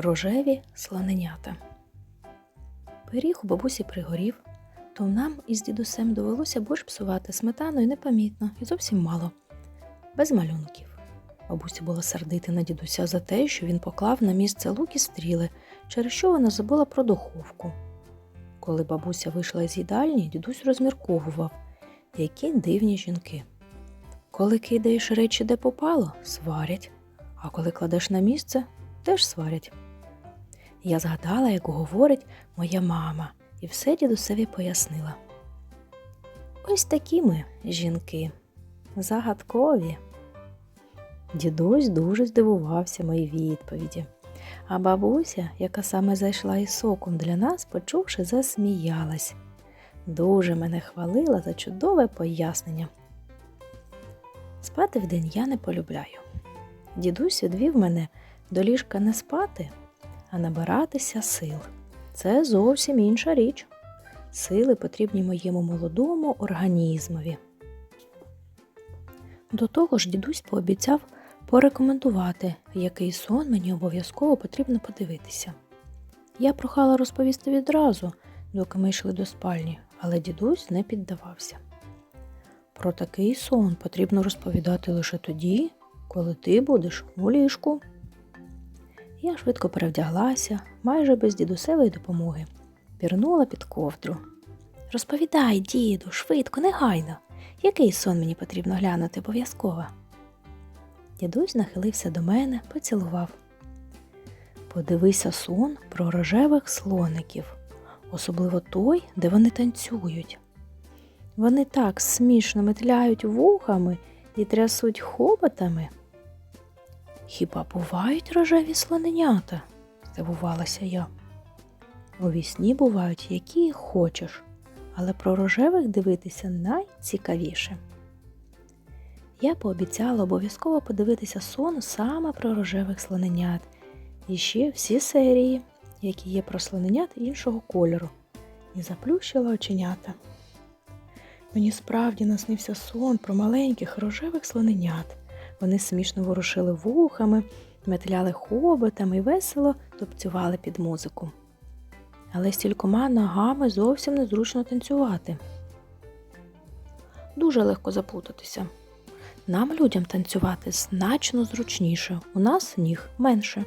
Рожеві слоненята. Пиріг у бабусі пригорів, то нам із дідусем довелося борщ псувати сметаною непомітно і зовсім мало, без малюнків. Бабуся була сердити на дідуся за те, що він поклав на місце лук і стріли, через що вона забула про духовку. Коли бабуся вийшла з їдальні, дідусь розмірковував, які дивні жінки. Коли кидаєш речі, де попало, сварять, а коли кладеш на місце, теж сварять. Я згадала, як говорить моя мама, і все дідусеві пояснила. Ось такі ми, жінки, загадкові. Дідусь дуже здивувався моїй відповіді, а бабуся, яка саме зайшла із соком для нас, почувши, засміялась. Дуже мене хвалила за чудове пояснення. Спати вдень я не полюбляю. Дідусь відвів мене до ліжка не спати, а набиратися сил. Це зовсім інша річ. Сили потрібні моєму молодому організмові. До того ж, дідусь пообіцяв порекомендувати, який сон мені обов'язково потрібно подивитися. Я прохала розповісти відразу, доки ми йшли до спальні, але дідусь не піддавався. Про такий сон потрібно розповідати лише тоді, коли ти будеш у ліжку. Я швидко перевдяглася, майже без дідусевої допомоги, пірнула під ковдру. Розповідай, діду, швидко, негайно, який сон мені потрібно глянути обов'язково. Дідусь нахилився до мене, поцілував. Подивися сон про рожевих слоників, особливо той, де вони танцюють. Вони так смішно метляють вухами і трясуть хоботами. Хіба бувають рожеві слоненята? здивувалася я. У вісні бувають, які хочеш, але про рожевих дивитися найцікавіше. Я пообіцяла обов'язково подивитися сон саме про рожевих слоненят і ще всі серії, які є про слоненят іншого кольору, і заплющила оченята. Мені справді наснився сон про маленьких рожевих слоненят. Вони смішно ворушили вухами, метляли хоботами і весело топцювали під музику. Але стількома ногами зовсім незручно танцювати. Дуже легко заплутатися. Нам, людям, танцювати значно зручніше, у нас ніг менше.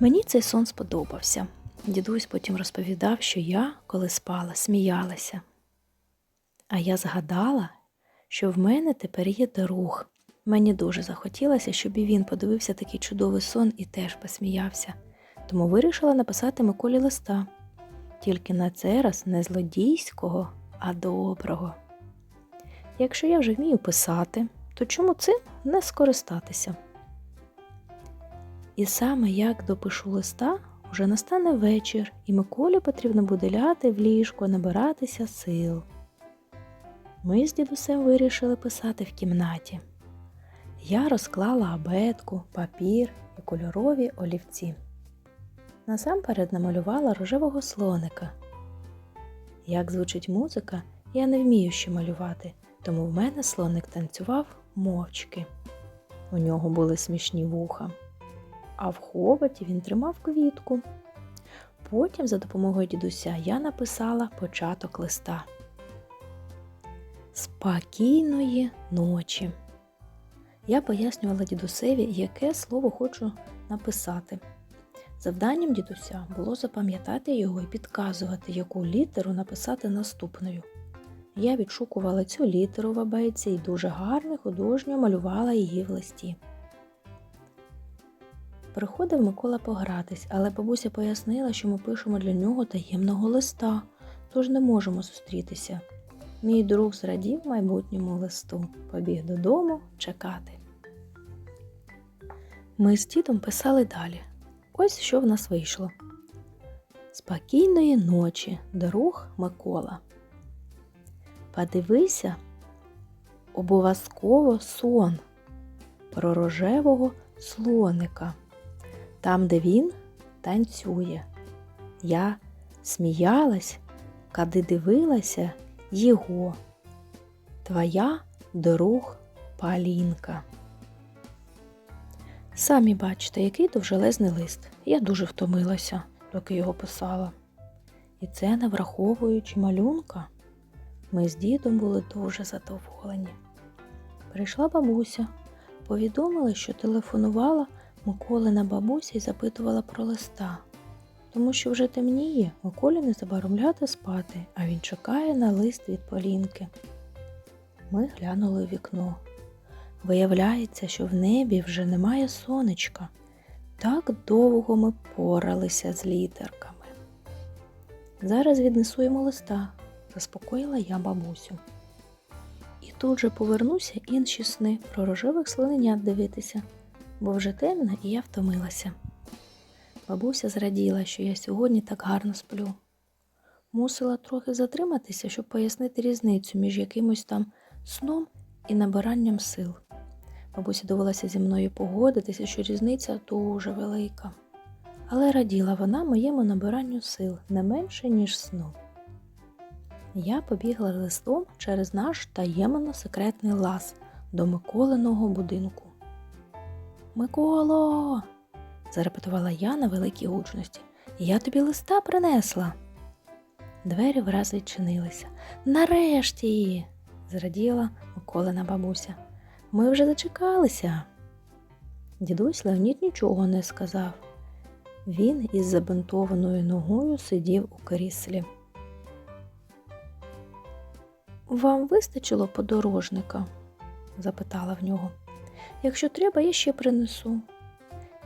Мені цей сон сподобався. Дідусь потім розповідав, що я, коли спала, сміялася. А я згадала, що в мене тепер є друг. Мені дуже захотілося, щоб і він подивився такий чудовий сон і теж посміявся, тому вирішила написати Миколі листа, тільки на цей раз не злодійського, а доброго. Якщо я вже вмію писати, то чому цим не скористатися? І саме як допишу листа, вже настане вечір, і Миколі потрібно буде ляти в ліжко, набиратися сил. Ми з дідусем вирішили писати в кімнаті. Я розклала абетку, папір і кольорові олівці. Насамперед намалювала рожевого слоника. Як звучить музика, я не вмію ще малювати, тому в мене слоник танцював мовчки. У нього були смішні вуха, а в хоботі він тримав квітку. Потім, за допомогою дідуся, я написала початок листа. Спокійної ночі. Я пояснювала дідусеві, яке слово хочу написати. Завданням дідуся було запам'ятати його і підказувати, яку літеру написати наступною. Я відшукувала цю літеру в абейці і дуже гарно художньо малювала її в листі. Приходив Микола погратись, але бабуся пояснила, що ми пишемо для нього таємного листа, тож не можемо зустрітися. Мій друг зрадів майбутньому листу, побіг додому чекати. Ми з дідом писали далі. Ось що в нас вийшло. Спокійної ночі, друг Микола. Подивися обов'язково сон про рожевого слоника, там, де він танцює. Я сміялась, коли дивилася його. Твоя друг Полінка. Самі бачите, який довжелезний лист. Я дуже втомилася, доки його писала. І це не враховуючи малюнка. Ми з дідом були дуже задоволені. Прийшла бабуся, повідомила, що телефонувала Миколина бабуся і запитувала про листа, тому що вже темніє, Миколі незабаром ляти спати, а він чекає на лист від Полінки. Ми глянули у вікно. Виявляється, що в небі вже немає сонечка. Так довго ми поралися з літерками. Зараз віднесу йому листа, заспокоїла я бабусю. І тут же повернуся інші сни про рожевих слоненят дивитися, бо вже темно і я втомилася. Бабуся зраділа, що я сьогодні так гарно сплю. Мусила трохи затриматися, щоб пояснити різницю між якимось там сном і набиранням сил. Бабусі довелося зі мною погодитися, що різниця дуже велика. Але раділа вона моєму набиранню сил не менше, ніж сну. Я побігла листом через наш таємно секретний лаз до Миколиного будинку. Миколо. Зарепетувала я на великій гучності. Я тобі листа принесла. Двері враз відчинилися. Нарешті. зраділа Миколина бабуся. Ми вже зачекалися. Дідусь Леонід нічого не сказав. Він із забинтованою ногою сидів у кріслі. Вам вистачило подорожника? запитала в нього. Якщо треба, я ще принесу.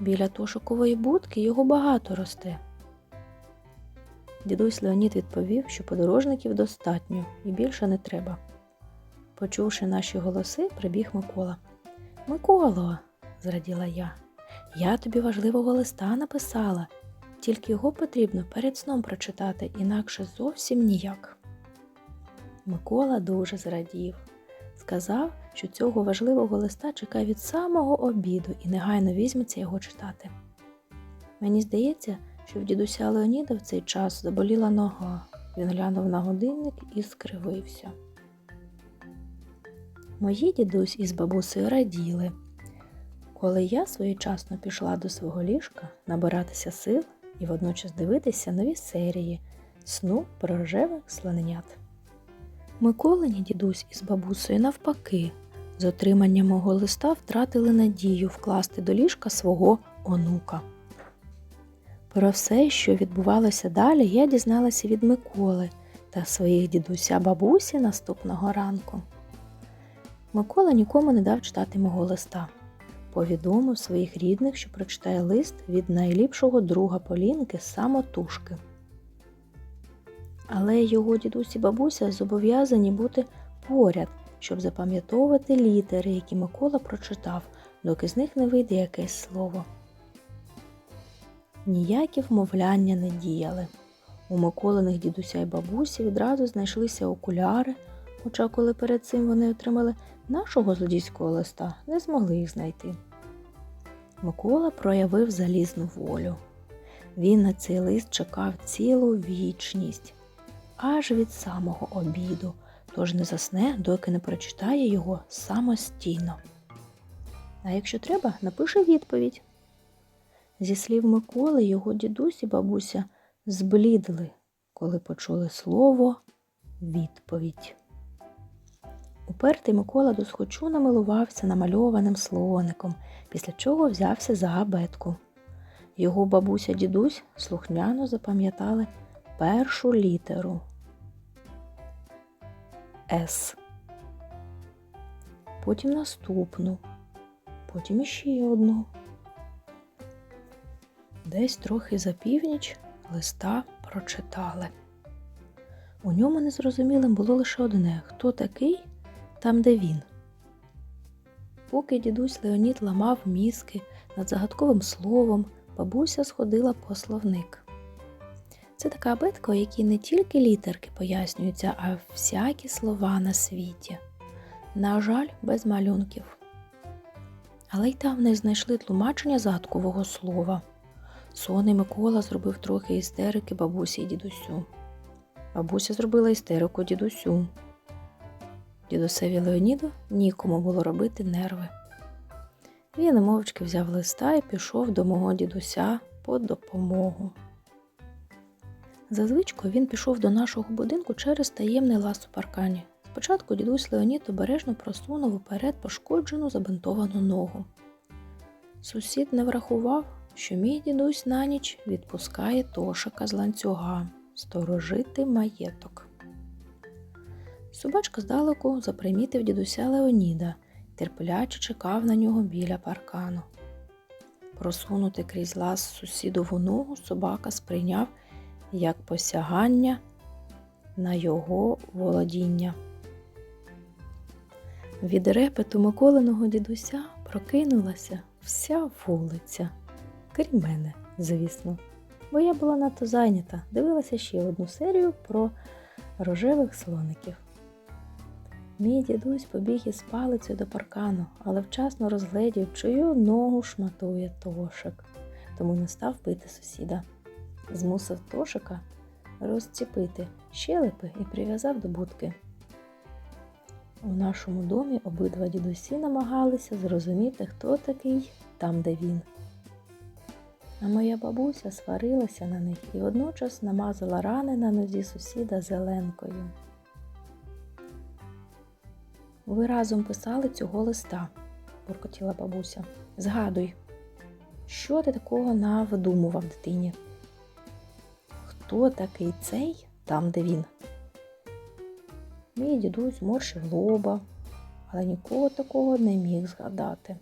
Біля тошикової будки його багато росте. Дідусь Леонід відповів, що подорожників достатньо і більше не треба. Почувши наші голоси, прибіг Микола. Миколо, зраділа я, я тобі важливого листа написала, тільки його потрібно перед сном прочитати, інакше зовсім ніяк. Микола дуже зрадів. Сказав, що цього важливого листа чекає від самого обіду і негайно візьметься його читати. Мені здається, що в дідуся Леоніда в цей час заболіла нога. Він глянув на годинник і скривився. Мої дідусь із бабусею раділи. Коли я своєчасно пішла до свого ліжка набиратися сил і водночас дивитися нові серії сну про рожевих слоненят. Миколині дідусь із бабусею навпаки, з отриманням мого листа втратили надію вкласти до ліжка свого онука. Про все, що відбувалося далі, я дізналася від Миколи та своїх дідуся бабусі наступного ранку. Микола нікому не дав читати мого листа. Повідомив своїх рідних, що прочитає лист від найліпшого друга Полінки самотужки. Але його дідусь і бабуся зобов'язані бути поряд, щоб запам'ятовувати літери, які Микола прочитав, доки з них не вийде якесь слово. Ніякі вмовляння не діяли. У Миколиних дідуся й бабусі відразу знайшлися окуляри, хоча коли перед цим вони отримали нашого злодійського листа, не змогли їх знайти. Микола проявив залізну волю. Він на цей лист чекав цілу вічність, аж від самого обіду, тож не засне, доки не прочитає його самостійно. А якщо треба, напише відповідь. Зі слів Миколи, його дідусь і бабуся зблідли, коли почули слово відповідь. Упертий Микола досхочу намилувався намальованим слоником, після чого взявся за абетку. Його бабуся дідусь слухняно запам'ятали першу літеру С. Потім наступну, потім іще одну. Десь трохи за північ листа прочитали. У ньому незрозумілим було лише одне хто такий там, де він. Поки дідусь Леонід ламав мізки над загадковим словом, бабуся сходила по словник. Це така абетка, у якій не тільки літерки пояснюються, а всякі слова на світі. На жаль, без малюнків. Але й там не знайшли тлумачення загадкового слова. Соний Микола зробив трохи істерики бабусі і дідусю. Бабуся зробила істерику дідусю. Дідусеві Леоніду нікому було робити нерви. Він мовчки взяв листа і пішов до мого дідуся по допомогу. За звичкою він пішов до нашого будинку через таємний лаз у паркані. Спочатку дідусь Леонід обережно просунув уперед пошкоджену забинтовану ногу. Сусід не врахував, що мій дідусь на ніч відпускає тошика з ланцюга сторожити маєток. Собачка здалеку запримітив дідуся Леоніда, терпляче чекав на нього біля паркану. Просунути крізь лаз сусідову ногу собака сприйняв як посягання на його володіння. Від репету Миколиного дідуся прокинулася вся вулиця, крім мене, звісно, бо я була надто зайнята, дивилася ще одну серію про рожевих слоників. Мій дідусь побіг із палицею до паркану, але вчасно розгледів, чию ногу шматує тошик, тому не став бити сусіда. Змусив тошика розціпити щелепи і прив'язав до будки. У нашому домі обидва дідусі намагалися зрозуміти, хто такий там, де він. А моя бабуся сварилася на них і водночас намазала рани на нозі сусіда зеленкою. Ви разом писали цього листа, буркотіла бабуся. Згадуй, що ти такого навидумував дитині? Хто такий цей там, де він? Мій дідусь морщив лоба, але нікого такого не міг згадати.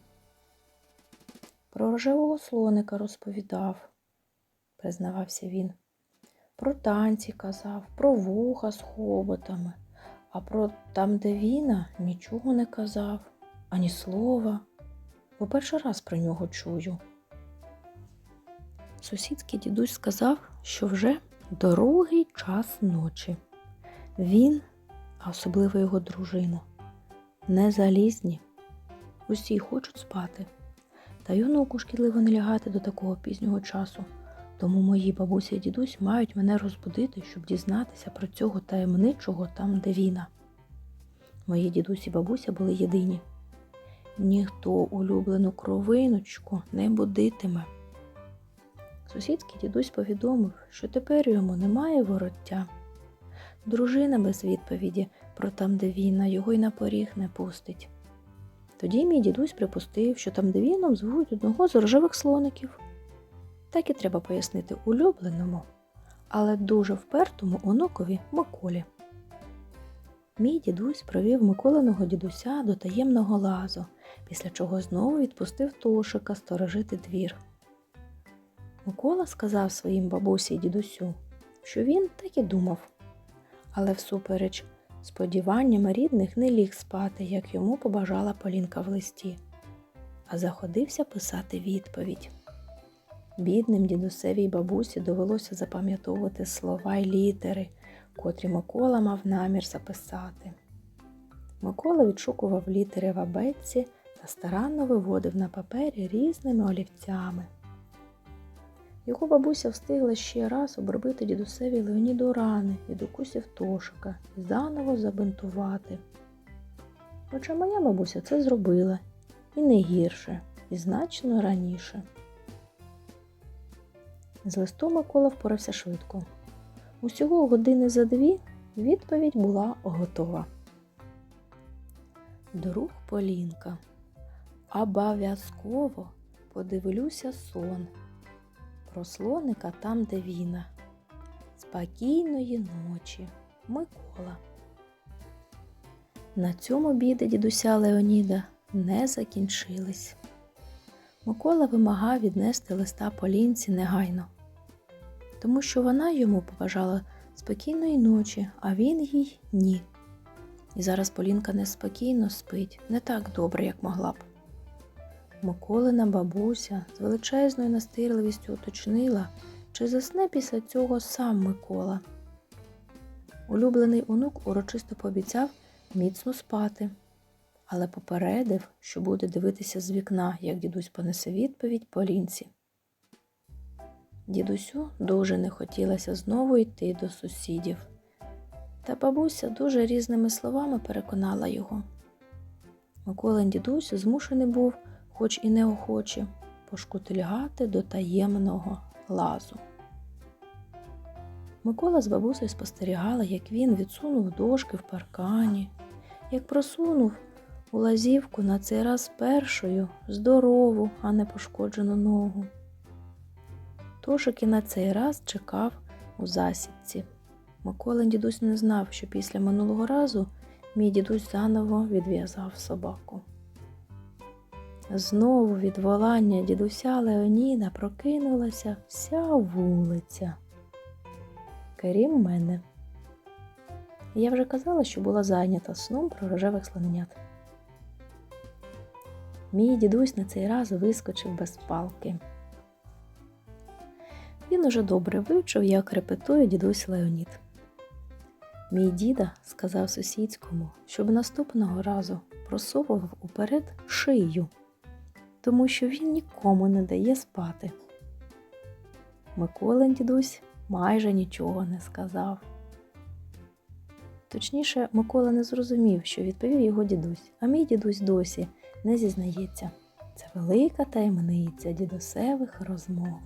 Про рожевого слоника розповідав, признавався він. Про танці казав, про вуха з хоботами, а про там, де віна, нічого не казав, ані слова, бо перший раз про нього чую. Сусідський дідусь сказав, що вже другий час ночі. Він, а особливо його дружина, не залізні. Усі хочуть спати. Та й онуку шкідливо не лягати до такого пізнього часу. Тому мої бабуся і дідусь мають мене розбудити, щоб дізнатися про цього таємничого там, де війна. Мої дідусь і бабуся були єдині. Ніхто улюблену кровиночку не будитиме. Сусідський дідусь повідомив, що тепер йому немає вороття. Дружина без відповіді про там, де війна, його й на поріг не пустить. Тоді мій дідусь припустив, що там де віном звуть одного з рожевих слоників. Так і треба пояснити улюбленому, але дуже впертому онукові Миколі. Мій дідусь провів Миколиного дідуся до таємного лазу, після чого знову відпустив Тошика сторожити двір. Микола сказав своїм бабусі й дідусю, що він так і думав, але всупереч сподіванням рідних не ліг спати, як йому побажала Полінка в листі, а заходився писати відповідь. Бідним дідусевій бабусі довелося запам'ятовувати слова й літери, котрі Микола мав намір записати. Микола відшукував літери в абетці та старанно виводив на папері різними олівцями. Його бабуся встигла ще раз обробити дідусеві Леоніду рани від укусів тошика і заново забинтувати. Хоча моя бабуся це зробила і не гірше, і значно раніше. З листом Микола впорався швидко. Усього години за дві відповідь була готова. Друг Полінка. Обов'язково подивлюся сон. Про слоника там, де віна. Спокійної ночі Микола. На цьому біди дідуся Леоніда не закінчились. Микола вимагав віднести листа Полінці негайно, тому що вона йому побажала спокійної ночі, а він їй ні. І зараз Полінка неспокійно спить, не так добре, як могла б. Миколина бабуся з величезною настирливістю уточнила, чи засне після цього сам Микола. Улюблений онук урочисто пообіцяв міцно спати, але попередив, що буде дивитися з вікна, як дідусь понесе відповідь Полінці. Дідусю дуже не хотілося знову йти до сусідів, та бабуся дуже різними словами переконала його. Миколин дідусь змушений був хоч і неохоче, пошкутильгати до таємного лазу. Микола з бабусею спостерігала, як він відсунув дошки в паркані, як просунув у лазівку на цей раз першою здорову, а не пошкоджену ногу. Тошик і на цей раз чекав у засідці. Миколин дідусь не знав, що після минулого разу мій дідусь заново відв'язав собаку. Знову від волання дідуся Леоніда прокинулася вся вулиця. Крім мене. Я вже казала, що була зайнята сном про рожевих слоненят. Мій дідусь на цей раз вискочив без палки. Він уже добре вивчив, як репетує дідусь Леонід. Мій діда сказав сусідському, щоб наступного разу просовував уперед шию, тому що він нікому не дає спати. Миколин дідусь майже нічого не сказав. Точніше, Микола не зрозумів, що відповів його дідусь, а мій дідусь досі не зізнається. Це велика таємниця дідусевих розмов.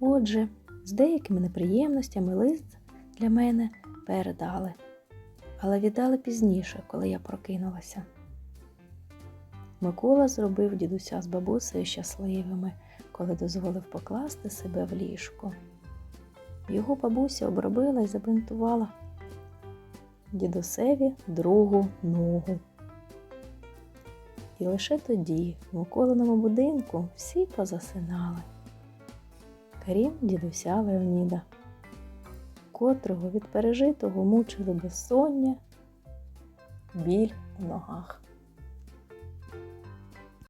Отже, з деякими неприємностями лист для мене передали, але віддали пізніше, коли я прокинулася. Микола зробив дідуся з бабусею щасливими, коли дозволив покласти себе в ліжко. Його бабуся обробила і забинтувала дідусеві другу ногу. І лише тоді в Миколиному будинку всі позасинали, крім дідуся Леоніда, котрого від пережитого мучили безсоння, біль у ногах.